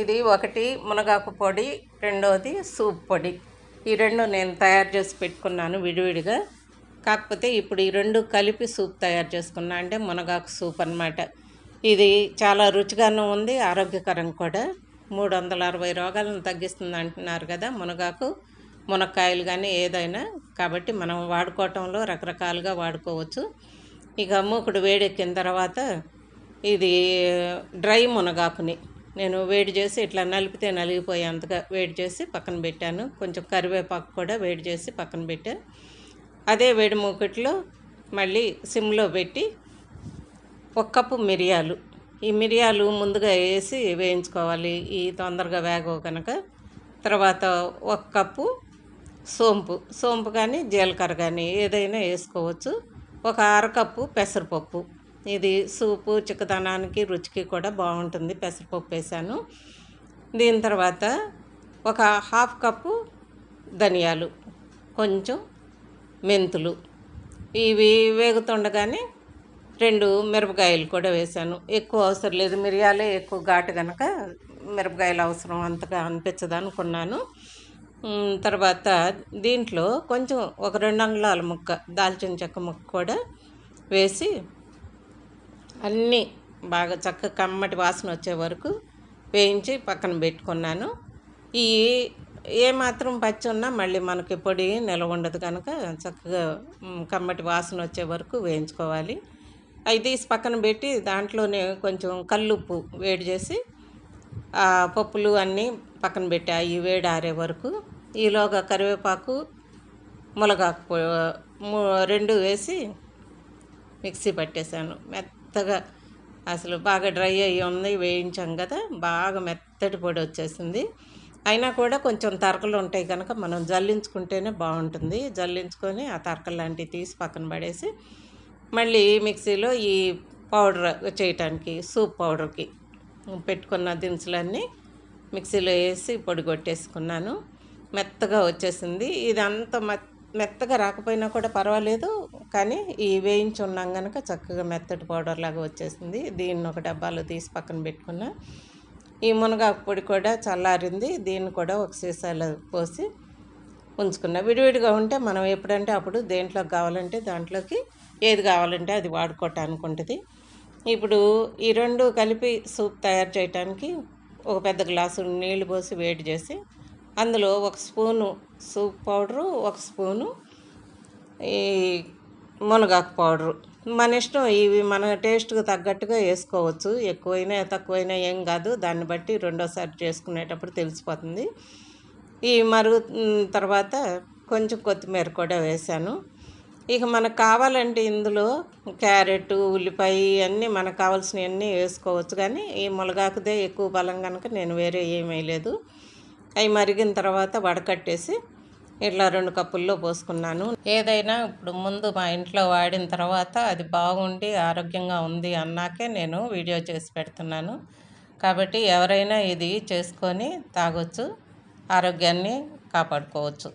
ఇది ఒకటి మునగాకు పొడి రెండవది సూప్ పొడి. ఈ రెండు నేను తయారు చేసి పెట్టుకున్నాను విడివిడిగా. కాకపోతే ఇప్పుడు ఈ రెండు కలిపి సూప్ తయారు చేసుకున్నా అంటే మునగాకు సూప్ అన్నమాట. ఇది చాలా రుచిగానూ ఉంది ఆరోగ్యకరం కూడా. మూడు వందల అరవై రోగాలను తగ్గిస్తుంది అంటున్నారు కదా మునగాకు మునక్కాయలు కానీ ఏదైనా. కాబట్టి మనం వాడుకోవటంలో రకరకాలుగా వాడుకోవచ్చు. ఇక మూకుడు వేడెక్కిన తర్వాత ఇది డ్రై మునగాకుని. నేను వేడి చేసి ఇట్లా నలిపితే నలిగిపోయేంతగా వేడి చేసి పక్కన పెట్టాను. కొంచెం కరివేపాకు కూడా వేడి చేసి పక్కన పెట్టాను. అదే వేడి మూకట్లో మళ్ళీ సిమ్లో పెట్టి ఒక కప్పు మిరియాలు. ఈ మిరియాలు ముందుగా వేసి వేయించుకోవాలి. ఈ తొందరగా వేగవు కనుక తర్వాత ఒక కప్పు సోంపు. సోంపు కానీ జీలకర్ర కానీ ఏదైనా వేసుకోవచ్చు. ఒక అరకప్పు పెసరపప్పు. ఇది సూపు చిక్కదనానికి రుచికి కూడా బాగుంటుంది. పెసరపప్పు వేసాను. దీని తర్వాత ఒక హాఫ్ కప్పు ధనియాలు కొంచెం మెంతులు. ఇవి వేగుతుండగానే రెండు మిరపకాయలు కూడా వేసాను. ఎక్కువ అవసరం లేదు. మిరియాలే ఎక్కువ ఘాటు కనుక మిరపకాయలు అవసరం అంతగా అనిపించదు అనుకున్నాను. తర్వాత దీంట్లో కొంచెం ఒక రెండు అంగుళాల ముక్క దాల్చిన చెక్క ముక్క కూడా వేసి అన్నీ బాగా చక్కగా కమ్మటి వాసన వచ్చే వరకు వేయించి పక్కన పెట్టుకున్నాను. ఈ ఏ మాత్రం పచ్చి ఉన్నా మళ్ళీ మనకి పొడి నిలవ ఉండదు కనుక చక్కగా కమ్మటి వాసన వచ్చే వరకు వేయించుకోవాలి. అవి తీసి పక్కన పెట్టి దాంట్లోనే కొంచెం కల్లుప్పు వేడి చేసి ఆ పప్పులు అన్నీ పక్కన పెట్టి అవి వేడి ఆరే వరకు. ఈలోగా కరివేపాకు మునగాకు రెండు వేసి మిక్సీ పట్టేశాను. మెత్తగా అసలు బాగా డ్రై అయ్యి ఉంది వేయించాం కదా బాగా మెత్తటి పొడి వచ్చేసింది. అయినా కూడా కొంచెం తరకలు ఉంటాయి కనుక మనం జల్లించుకుంటేనే బాగుంటుంది. జల్లించుకొని ఆ తరకలు లాంటివి తీసి పక్కన పడేసి మళ్ళీ మిక్సీలో ఈ పౌడర్ చేయటానికి సూప్ పౌడర్కి పెట్టుకున్న దినుసులన్నీ మిక్సీలో వేసి పొడి కొట్టేసుకున్నాను. మెత్తగా వచ్చేసింది. ఇది అంత మెత్తగా రాకపోయినా కూడా పర్వాలేదు. కానీ ఈ వేయించి ఉన్నాం కనుక చక్కగా మెత్తటి పౌడర్ లాగా వచ్చేసింది. దీన్ని ఒక డబ్బాలో తీసి పక్కన పెట్టుకున్నా. ఈ మునగాకు పొడి కూడా చల్లారింది. దీన్ని కూడా ఒక సీసాలో పోసి ఉంచుకున్నా. విడివిడిగా ఉంటే మనం ఎప్పుడంటే అప్పుడు దేంట్లోకి కావాలంటే దాంట్లోకి ఏది కావాలంటే అది వాడుకోవటానికి ఉంటుంది. ఇప్పుడు ఈ రెండు కలిపి సూప్ తయారు చేయటానికి ఒక పెద్ద గ్లాసు నీళ్ళు పోసి వేడి చేసి అందులో ఒక స్పూను సూప్ పౌడరు ఒక స్పూను ఈ మునగాకు పౌడరు. మన ఇష్టం ఇవి మన టేస్ట్కి తగ్గట్టుగా వేసుకోవచ్చు. ఎక్కువైనా తక్కువైనా ఏం కాదు. దాన్ని బట్టి రెండోసారి చేసుకునేటప్పుడు తెలిసిపోతుంది. ఈ మరుగు తర్వాత కొంచెం కొత్తిమీర కూడా వేసాను. ఇక మనకు కావాలంటే ఇందులో క్యారెట్ ఉల్లిపాయ అన్నీ మనకు కావాల్సినవన్నీ వేసుకోవచ్చు. కానీ ఈ మునగాకుదే ఎక్కువ బలం కనుక నేను వేరే ఏమీ వేయలేదు అవి మరిగిన తర్వాత వడకట్టేసి ఇట్లా రెండు కప్పుల్లో పోసుకున్నాను. ఏదైనా ఇప్పుడు ముందు మా ఇంట్లో వాడిన తర్వాత అది బాగుండి ఆరోగ్యంగా ఉంది అన్నాకే నేను వీడియో చేసి పెడుతున్నాను. కాబట్టి ఎవరైనా ఇది చేసుకొని తాగొచ్చు ఆరోగ్యాన్ని కాపాడుకోవచ్చు.